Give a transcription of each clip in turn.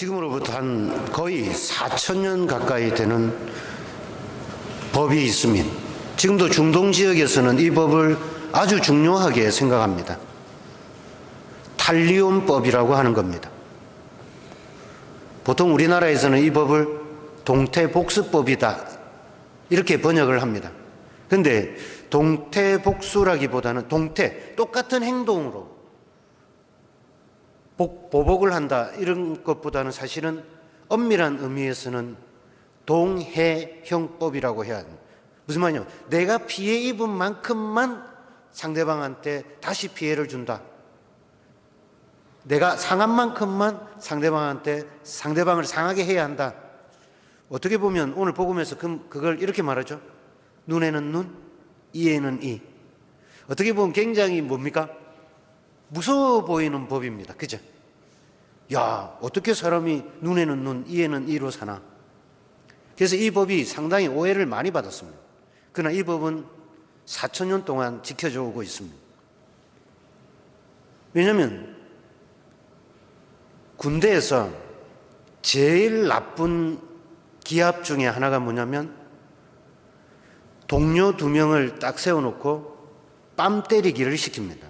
지금으로부터 한 거의 4천 년 가까이 되는 법이 있습니다. 지금도 중동 지역에서는 이 법을 아주 중요하게 생각합니다. 탈리온법이라고 하는 겁니다. 보통 우리나라에서는 이 법을 동태복수법이다 이렇게 번역을 합니다. 근데 동태복수라기보다는 동태 똑같은 행동으로 복, 보복을 한다 이런 것보다는 사실은 엄밀한 의미에서는 동해형법이라고 해야 합니다. 무슨 말이냐? 내가 피해 입은 만큼만 상대방한테 다시 피해를 준다. 내가 상한 만큼만 상대방한테 상대방을 상하게 해야 한다. 어떻게 보면 오늘 복음에서 그, 그걸 이렇게 말하죠. 눈에는 눈, 이에는 이. 어떻게 보면 굉장히 뭡니까? 무서워 보이는 법입니다. 그죠? 야, 어떻게 사람이 눈에는 눈, 이에는 이로 사나? 그래서 이 법이 상당히 오해를 많이 받았습니다. 그러나 이 법은 4천년 동안 지켜져 오고 있습니다. 왜냐하면 군대에서 제일 나쁜 기합 중에 하나가 뭐냐면 동료 두 명을 딱 세워놓고 뺨 때리기를 시킵니다.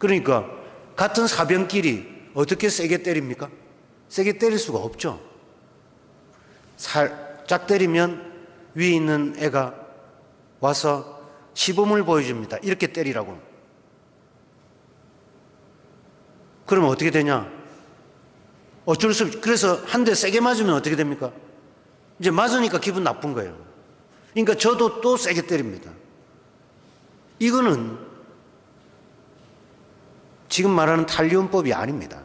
그러니까 같은 사병끼리 어떻게 세게 때립니까? 세게 때릴 수가 없죠. 살짝 때리면 위에 있는 애가 와서 시범을 보여줍니다. 이렇게 때리라고. 그러면 어떻게 되냐? 어쩔 수 없이 그래서 한 대 세게 맞으면 어떻게 됩니까? 이제 맞으니까 기분 나쁜 거예요. 그러니까 저도 또 세게 때립니다. 이거는 지금 말하는 탈리온법이 아닙니다.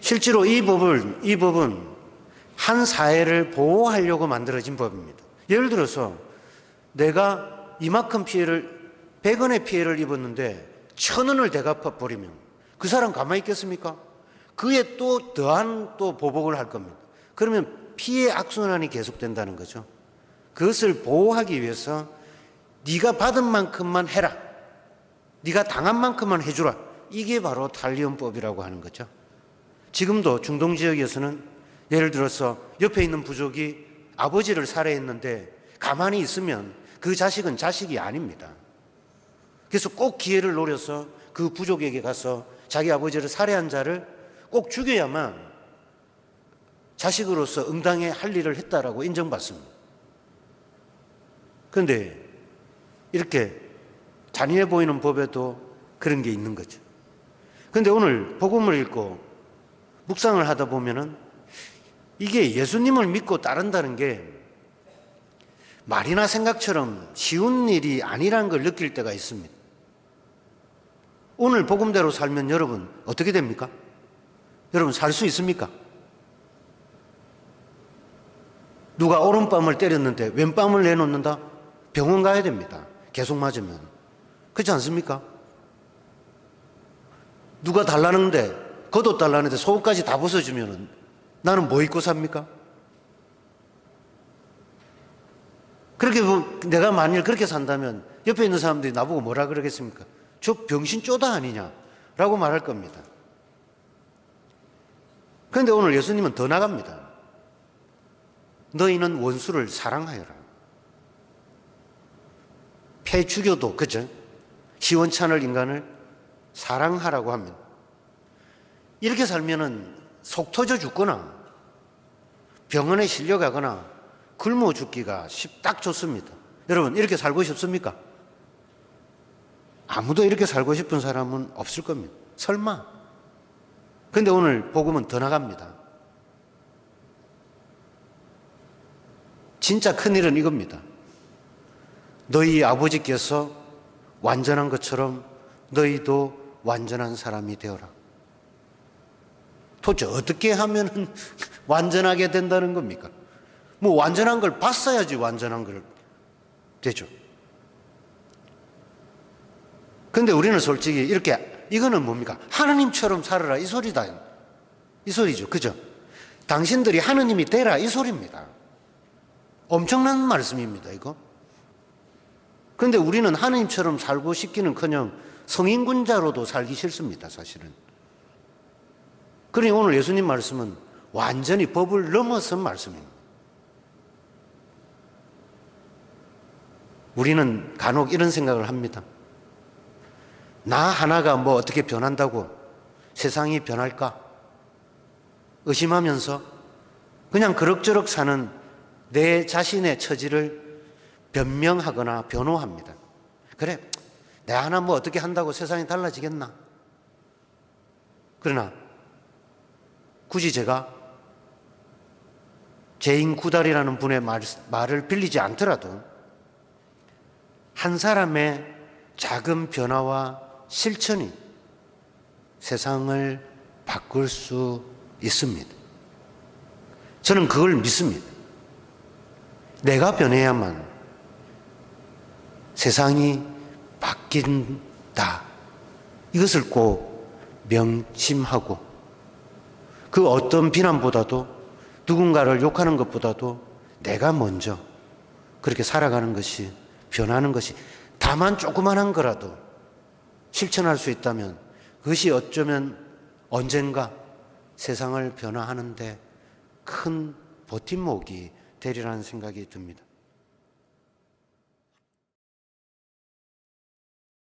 실제로 이 법을 이 법은 한 사회를 보호하려고 만들어진 법입니다. 예를 들어서 내가 이만큼 피해를 100원의 피해를 입었는데 천 원을 대갚아 버리면 그 사람 가만히 있겠습니까? 그에 또 더한 또 보복을 할 겁니다. 그러면 피해 악순환이 계속된다는 거죠. 그것을 보호하기 위해서 네가 받은 만큼만 해라. 네가 당한 만큼만 해주라. 이게 바로 탈리온법이라고 하는 거죠. 지금도 중동 지역에서는 예를 들어서 옆에 있는 부족이 아버지를 살해했는데 가만히 있으면 그 자식은 자식이 아닙니다. 그래서 꼭 기회를 노려서 그 부족에게 가서 자기 아버지를 살해한 자를 꼭 죽여야만 자식으로서 응당의 할 일을 했다라고 인정받습니다. 그런데 이렇게 잔인해 보이는 법에도 그런 게 있는 거죠. 그런데 오늘 복음을 읽고 묵상을 하다 보면은 이게 예수님을 믿고 따른다는 게 말이나 생각처럼 쉬운 일이 아니라는 걸 느낄 때가 있습니다. 오늘 복음대로 살면 여러분 어떻게 됩니까? 여러분 살 수 있습니까? 누가 오른뺨을 때렸는데 왼뺨을 내놓는다? 병원 가야 됩니다. 계속 맞으면. 그렇지 않습니까? 누가 달라는데, 겉옷 달라는데 속옷까지 다 벗어주면 나는 뭐 입고 삽니까? 그렇게 뭐 내가 만일 그렇게 산다면 옆에 있는 사람들이 나보고 뭐라 그러겠습니까? 저 병신 쪼다 아니냐? 라고 말할 겁니다. 그런데 오늘 예수님은 더 나갑니다. 너희는 원수를 사랑하여라. 폐 죽여도, 그죠? 시원찮을 인간을 사랑하라고 합니다. 이렇게 살면은 속 터져 죽거나 병원에 실려가거나 굶어 죽기가 딱 좋습니다. 여러분, 이렇게 살고 싶습니까? 아무도 이렇게 살고 싶은 사람은 없을 겁니다. 설마. 근데 오늘 복음은 더 나갑니다. 진짜 큰일은 이겁니다. 너희 아버지께서 완전한 것처럼 너희도 완전한 사람이 되어라. 도대체 어떻게 하면 완전하게 된다는 겁니까? 뭐 완전한 걸 봤어야지 완전한 걸 되죠. 근데 우리는 솔직히 이렇게 이거는 뭡니까? 하느님처럼 살아라 이 소리다. 이 소리죠. 그죠? 당신들이 하느님이 되라 이 소리입니다. 엄청난 말씀입니다, 이거. 그런데 우리는 하느님처럼 살고 싶기는 커녕 성인군자로도 살기 싫습니다, 사실은. 그러니 오늘 예수님 말씀은 완전히 법을 넘어선 말씀입니다. 우리는 간혹 이런 생각을 합니다. 나 하나가 뭐 어떻게 변한다고 세상이 변할까? 의심하면서 그냥 그럭저럭 사는 내 자신의 처지를 변명하거나 변호합니다. 그래, 내 하나 뭐 어떻게 한다고 세상이 달라지겠나? 그러나 굳이 제가 제인 구달이라는 분의 말, 말을 빌리지 않더라도 한 사람의 작은 변화와 실천이 세상을 바꿀 수 있습니다. 저는 그걸 믿습니다. 내가 변해야만 세상이 바뀐다. 이것을 꼭 명심하고 그 어떤 비난보다도 누군가를 욕하는 것보다도 내가 먼저 그렇게 살아가는 것이 변하는 것이 다만 조그만한 거라도 실천할 수 있다면 그것이 어쩌면 언젠가 세상을 변화하는데 큰 버팀목이 되리라는 생각이 듭니다.